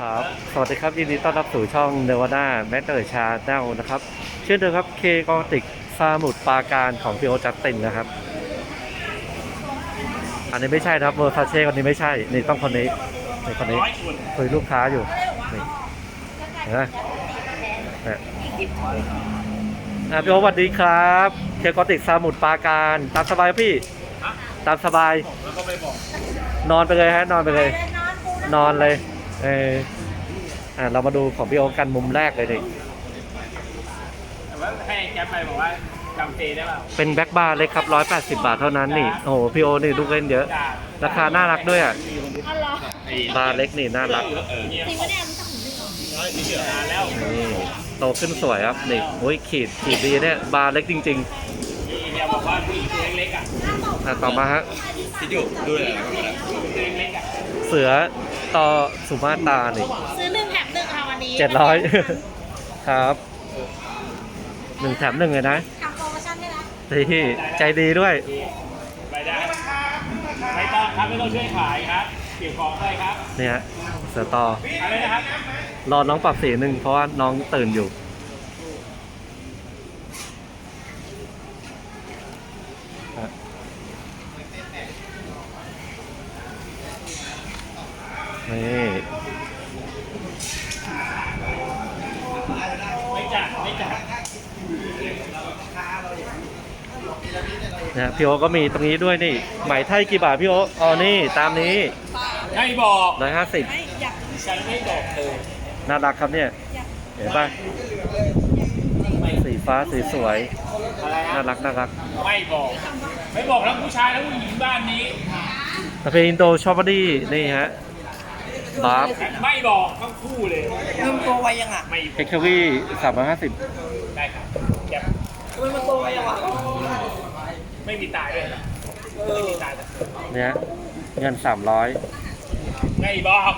ครับ สวัสดีครับยินดีต้อนรับสู่ช่องเนวาน่าแมตเตอร์ชาแนลนะครับ เช่นเดิมครับเคกอติกฟาร์มุดปาการของพี่โอจัสตินนะครับ อันนี้ไม่ใช่นะครับเวอร์ซาเช่คนนี้ไม่ใช่ นี่ต้องคนนี้นี่คนนี้คุยลูกค้าอยู่นี่เห็นไหมเนี่ยอะพี่โอสวัสดีครับ เคกอติกฟาร์มุดปาการตามสบายครับพี่ ตามสบาย นอนไปเลยฮะนอนไปเลย นอนเลย เอออะเรามาดูของพี่โอคกันมุมแรกเลยดิแต่ว่าให้แก๊ปไปบอกว่าจำเจได้เปล่าเป็นแบ็กบาร์เล็กครับ180บาทเท่านั้นนี่โอ้โหพี่โอนี่ลูกเล่นเยอะ ด่าราคาน่ารักด้วยอะอ๋อเหรอบาร์เล็กนี่น่ารักเออเนี่ยจริงปะเนี่ยรู้จักผมด้วยเหรอน้อยที่เดือดนานแล้วนี่โตขึ้นสวยครับนี่โอ้ยขีดขีดดีเนี่ยบาร์เล็กจริงนี่เนี่ยบอกว่าผู้หญิงตัวเล็กๆอะๆอะต่อมาฮะคิดอยู่ดูเลยอะไรกันนะผู้หญิงตัวเล็กๆอะเสือ ต่อสุมาตรานี่ซื้อหนึ่งแถมหนึ่งค่ะวันนี้700ครับหนึ่งแถมหนึ่งเลยนะทำโปรโมชั่นด้วยนะที่ใจดีด้วยไปได้ไม่ต้องครับไม่ต้องช่วยขายครับเก็บของเลยครับเนี่ยเสือต่ออะไรนะครับรอน้องปรับสีหนึ่งเพราะว่าน้องตื่นอยู่นี่ ไม่จัดไม่จัด นะพี่โอก็มีตรงนี้ด้วยนี่ไหมไทยกี่บาทพี่โออ๋อนี่ตามนี้ไม่บอกร้อยห้าสิบไม่อยากฉันไม่บอกเลยน่ารักครับเนี่ยเห็นป่ะสีฟ้าสีสวยอะไรน่านะรักน่ารัก ไม่บอก ไม่บอกทั้งผู้ชายและผู้หญิงบ้านนี้สเปนโดชอปปี้นี่ฮะบาร์ฟไม่บอกทั้งคู่เลยลืมตัวไวยังอะไม่เอ็กซ์วีสามร้อยห้าสิบได้ครับแก๊ปทำไมมันโตไวยังอะ ไม่มีตายด้วยนะไม่มีตายนะเนี่ยเงินสามร้อยไม่บอก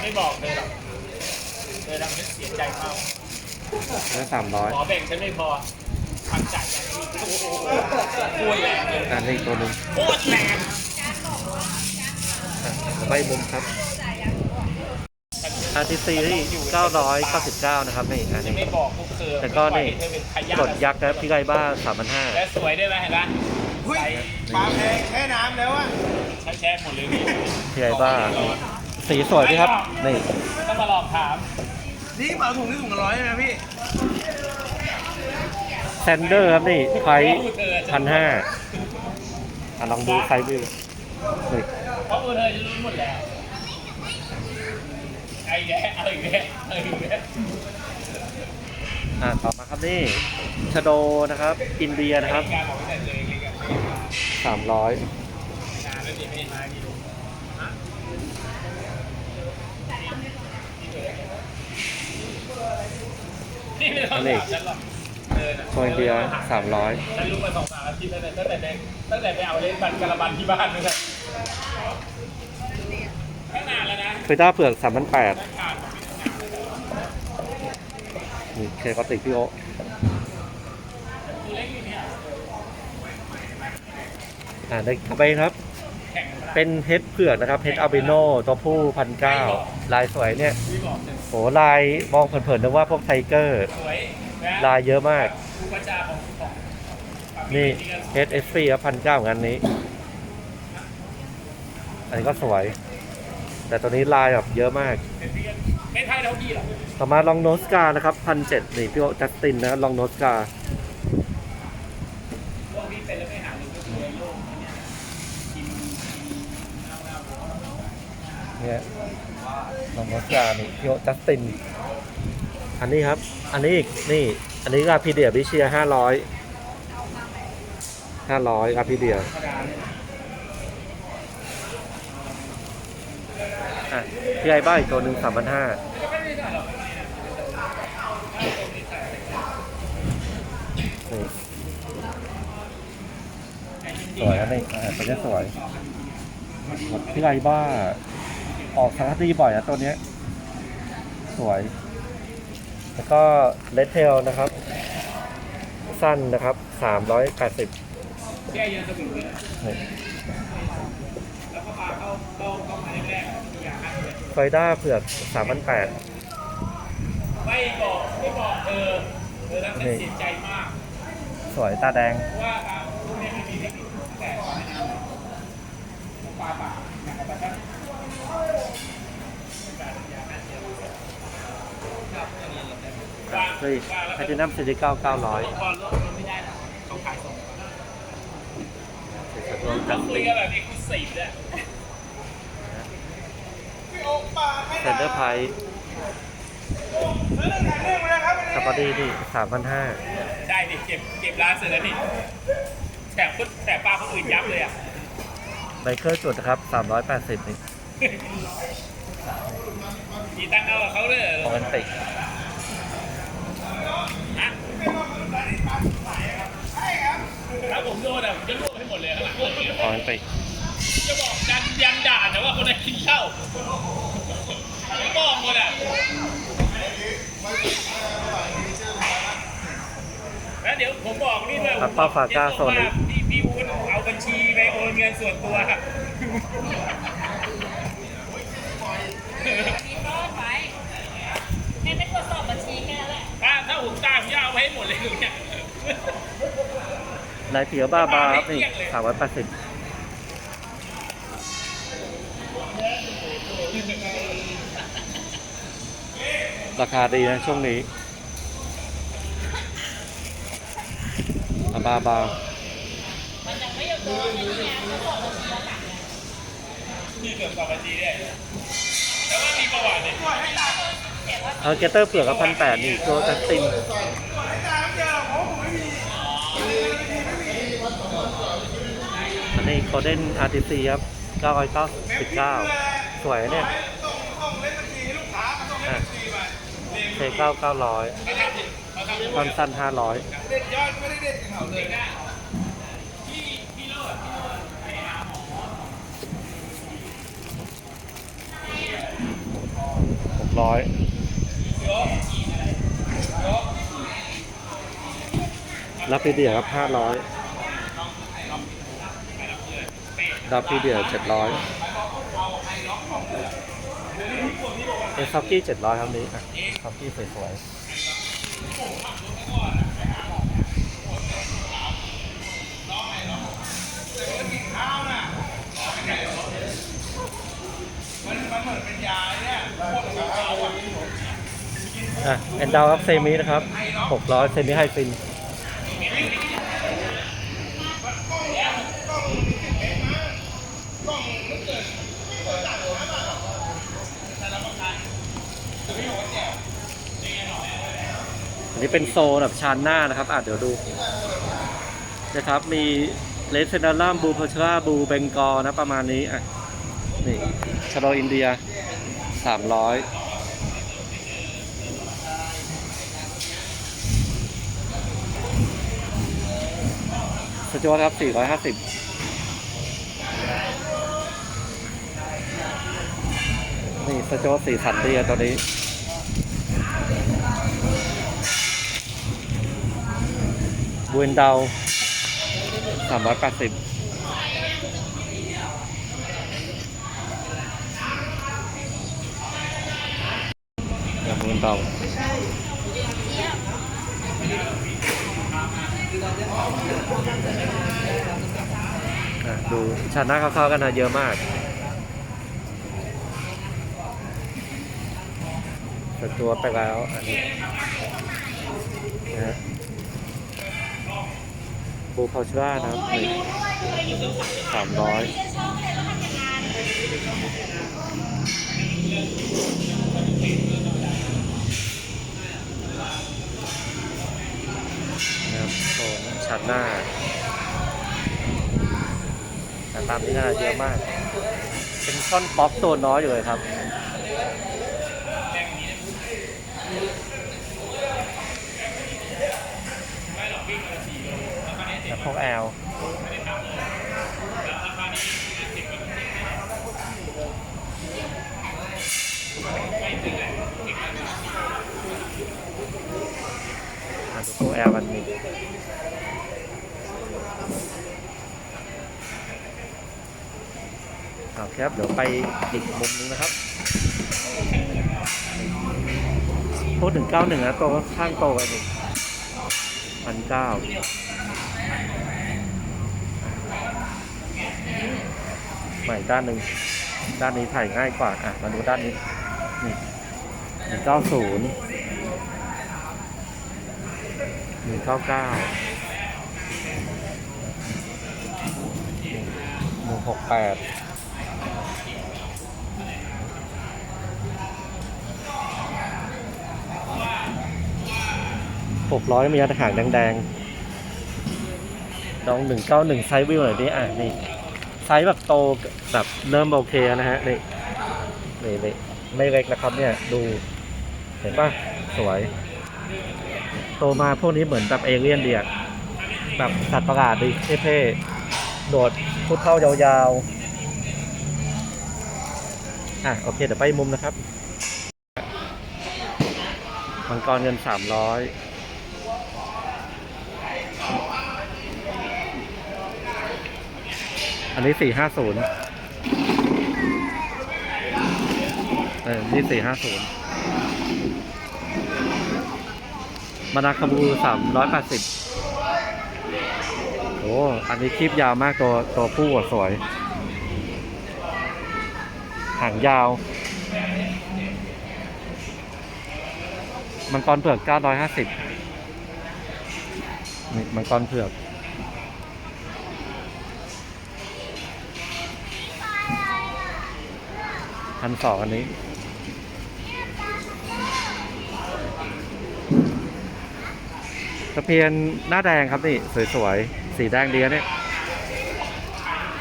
ไม่บอกเลยหรอกเธอทำให้เสียใจมากเงินสามร้อยขอแบ่งฉันไม่พอทำจ่ายอย่างนี้โอ้โหป่วยแรงเลยอันนี้อีกตัวหนึ่งโคตรแรงอะใบมุมครับ RTC ที่999 นะครับนี่อันจะนี้ ไม่บอกพวกเธอแล้วก็นี่เธอเป็นขยะกดยักษ์นะพี่ไกบ้า และสวยด้วยไหมเห็นไหมหุ้ยปลาแพงแค่น้ำแล้วอะใช้แช่หมดเลยพี่3,500พี่ไกบ้า สีสวยดีครับ นี่ต้องมาลองถามนี่เหมาถุงนี่ถุงละร้อยใช่ไหมพี่ แซนเดอร์ครับนี่ไฟพันห้าอะลองดูไฟวิวนี่เพราะมือเธอจะรู้หมดแล้ว ไอ้แย่เอาอีกแล้วเอาอีกแล้วอะต่อมาครับนี่ชโดนะครับ อินเดียนะครับการบอกไม่ใช่ตัวเองเลยกัน300งานแล้วดีไม่มาดีดูนี่ไม่ต้องถามฉันหรอกเออนะโคอินเดีย300ฉันรู้มาสองสามอาทิตย์แล้วเนี่ยตั้งแต่เด็กตั้งแต่ไปเอาเล่นบันกระบันที่บ้านเลยแค่นานแล้วนะเฟต้าเผือก3,800ขาดนี่เคก็ติกพี่โอเล็กอยู่เนี่ยอ่าได้กลับไปครับ เป็นเฮดเผือกนะครับเฮดอัลบิโนตัวผู้พันเก้าลายสวยเนี่ยพี่บอกจะโหลายมองเผินๆนึกว่าพวกไทเกอร์ ลายเยอะมาก นี่เฮดเอสฟีครับพันเก้าเหมือนนี้ อันนี้ก็สวย แต่ตัวนี้ลายแบบเยอะมากไม่ไทยเท่าพี่หรอต่อมาลองโนสกานะครับพันเจ็ดนี่พี่โอจัสตินนะครับลองโนสกาโลกนี้เป็นแล้วไม่หาเลยก็คือโลกเนี่ยกินเนี่ยลองโนสกานี่พี่โอจัสติน อันนี้ครับ อันนี้อีกนี่ อันนี้อาพีเดียบิเชียห้าร้อยห้าร้อยอาพีเดีย ธรรมดาเลย อะพี่ไอ้บ้าอีกตัวหนึ่งสามพันห้าสวยนะนี่อ่าตัวนี้สวยพี่ไอ้บ้า ออกสารคดีบ่อยนะตัวเนี้ย สวย แล้วก็เลดเทลนะครับ สั้นนะครับสามร้อยแปดสิบแก้เยอะสมุนเลยแล้วก็ปลาเข้าเข้าเข้ามาแรก ไฟด้าเผือกสามพันแปดไม่บอกไม่บอกเธอเธอน่าจะเสียใจมาก สวยตาแดงเพราะว่าอ่าพวกเนี้ยมันมีเทคนิคแต่ปลาปากนะครับปลาช่อนปลาเฮ้ยปลาแล้วแพทินัมซิลิเก้าเก้าร้อยพอลดมันไม่ได้นะเขาขายส่งรวมกัต้อนงคุยกันแบบเอ็กซ์คลูซีฟด้วย เซนเตอร์ไพรส์สปาร์ตี้นี่สามพันห้าได้ดิเก็บเก็บร้านเสร็จแล้วนี่แถมคนแถมปลาคนอื่นยับเลยอะไบเกอร์จุดนะครับสามร้อยแปดสิบนี่มีตังค์เอากับเขาเลยเหรโรอแมนติกฮะถ้าผมโดนอะผมจะรวบให้หมดเลยข้างหลังเลยโรแมนติกจะบอกยันยันด่าแต่ว่าคนไหนกินข้าว ไม่บอกหมดอะแล้วเดี๋ยวผมบอกนี่ด้วยอัปป้าฟาก้าโซนิพี่พี่วุ้นเอาบัญชีไปโอนเงินส่วนตัว มีโทษไว้ให้ไม่ตรวจสอบบัญชีแค่นั้นแหละ ถ้าถ้าผมตามจะเอาไว้ให้หมดเลยดูเนี่ย นายเปียวบ้าบาครับนี่สามร้อยแปดสิบ ราคาดีนะช่วงนี้อาบาบาที่เกือบสองบัญชีได้แล้วว่ามีประวัติเนี่ยเอาเกเตอร์เปลือกกับพันแปดนี่ตัวจัสตินอันนี้โคเดนอาร์ติซีครับเก้าร้อยเก้าสิบเก้าสวยเนี่ยอะ เคเก้าเก้าร้อยคอนซันห้าร้อยหกร้อยรับพีเดียครับห้าร้อยรับพีเดียเจ็ดร้อย เอซ็อกกี้เจ็ดร้อยครับนี้อะซ็อกกี้สวยๆอะแอนดาวครับเซมินะครับ600เซมิไฮฟิน นนี้เป็นโซนแบบชานหน้านะครับ อะเดี๋ยวดูนะครับ มีเลสเซนาลัมบูพอร์ชราบูเบงกอนะประมาณนี้ อะ นี่ชาโดอินเดีย300สจวตครับ450นี่สจวตสีสันดีอะตัวนี้ บูเอนดาว380อย่างบูเอนดาวอะดูชาติหน้าเข้าๆกันนะเยอะมากสจวตไปแล้วอันนี้นะ บูพาวชรานะครับสามร้อยนะครับโซนชัดหน้าแต่ตามที่น่าเยอะมาก เป็นช่อนป๊อปตัวน้อยอยู่เลยครับ แล้วพกแอลดูตัวแอลกันนี่โอเคครับ เดี๋ยวไปอีกมุมนึงนะครับพูดถึงเก้าหนึ่งนะตัวข้างโตไปหนึ่งพันเก้าให ม่ด้านหนึ่งด้านนี้ถ่ายง่ายกว่าอะมาดูด้านนี้นี่หนึ่งเก้าศูนย์หนึ่งเก้าเก้าหนึ่งหกแปดหกร้อยมีอาหารแดงๆลองหนึ่งเก้าหนึ่งไซส์วิวหน่อยดิอะนี่ ซส์แบบโตแบบเริ่มโอเคนะฮะนี่นี่นี่ไม่เล็กนะครับเนี่ยดูเห็นปะสวย โตมาพวกนี้เหมือนแบบเอเลี่ยนเดียแบบสัตว์ประหลาดดิเท่ๆโดดพุดเข้ายาวๆอะโอเคเดี๋ยวไปมุมนะครับมังกรเงินสามร้อย อันนี้สี่ห้าศูนย์เออนี่สี่ห้าศูนย์มานาคาบูสามร้อยแปดสิบโอ้ อันนี้คลิปยาวมากตัวตัวผู้อะสวย หางยาว มังกรเผือก950นี่มังกรเผือก พันสองอันนี้ ตะเพียนหน้าแดงครับนี่ สวยๆ สีแดงเดีนะเนี่ย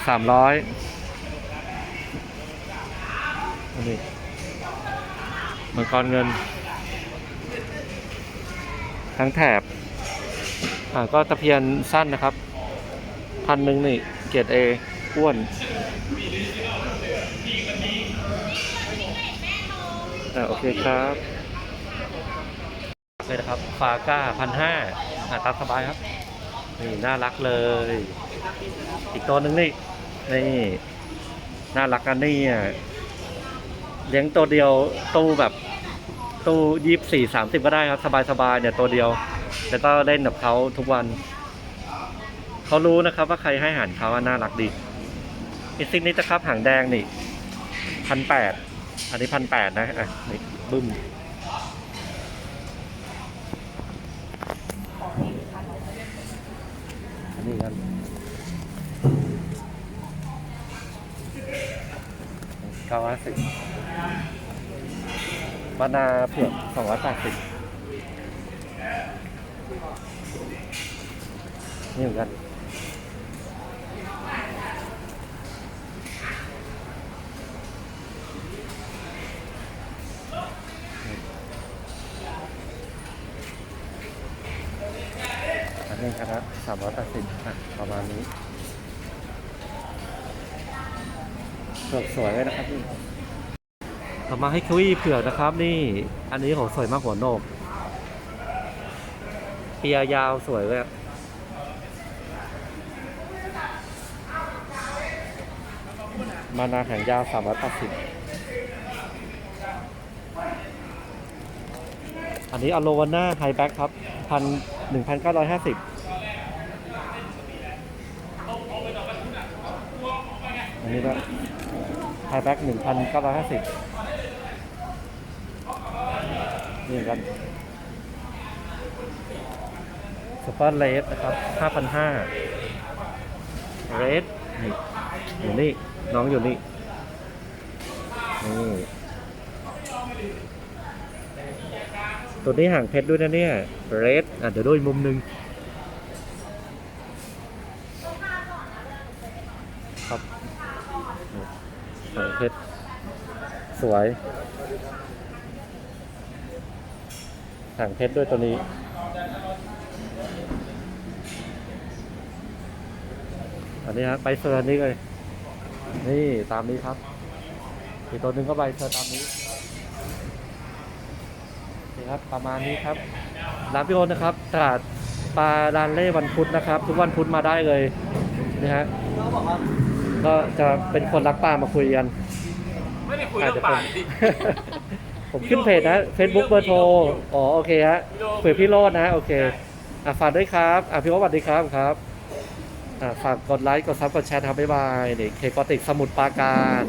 สามร้อยอันนี้มังกรเงิน ทั้งแถบ อ่าก็ตะเพียนสั้นนะครับ พันหนึ่งนี่ เกียรดเออ้วน อ่าโอเคครับเลยนะครับฟาก้าพันห้าอ่าตามสบายครับนี่น่ารักเลย อีกตัวหนึ่งนี่นี่น่ารักกันนี่อะเลี้ยงตัวเดียวตู้แบบตู้ยี่สี่สามสิบก็ได้ครับ สบายๆเนี่ยตัวเดียว แล้วก็เล่นกับเขาทุกวัน เขารู้นะครับว่าใครให้อาหารเขาอะน่ารักดีอีกสิ่งนี้นะครับหางแดงนี่พันแปด อันนี้พันแปดนะ อะนี่บึ้มอันนี้กันเก้าสิบบานาเผือกสองร้อยแปดสิบนี่เหมือนกัน อันนี้ครับสามร้อยแปดสิบอะประมาณนี้เผือกสวยเลยนะครับนี่ต่อมาให้คุยเผือกนะครับ นี่อันนี้ของสวยมากหัวโหนกเปียยาวสวยเลยอะมานาหางยาวสามร้อยแปดสิบอันนี้อโลวาน่าไฮแบ็กครับพันหนึ่งพันเก้าร้อยห้าสิบ นนี้ก็ไฮแบ็กหนึ่งพันเก้าร้อยห้าสิบนี่เหมือนกันสปอร์ตเลสนะครับ5,500เรสนี่อยู่นี่ น้องอยู่นี่ นี่ ตัวนี้ห่างเพชรด้วยนะเนี่ย เรสอะเดี๋ยวดูอีกมุมหนึ่งครับนี่ห่างเพชร สวยหางเพชรด้วยตัวนี้ อันนี้ฮะใบเฟิร์นี่เลย นี่ตามนี้ครับ อีกตัวหนึ่งก็ใบเฟิร์ตามนี้นี่ครับประมาณนี้ครับร้านพี่โอนนะครับตลาดปลาดานเล่วันพุธนะครับ ทุกวันพุธมาได้เลยนะฮะเขาบอกว่าก็จะเป็นคนรักปลามาคุยกัน ไม่ได้คุยอาจเรื่อจะงเป็ป่านดิผมขึ้นเพจนะ Facebook เบอร์โทร อ๋อ โอเคฮะเผื่อพี่โรดนะ โอเค อะฝากด้วยครับ อะพี่โอ๊ตสวัสดีครับครับ อะฝากกดไลค์ กดซับ กดแชร์ครับบ๊ายบายนี่เคกอติกสมุดปราการ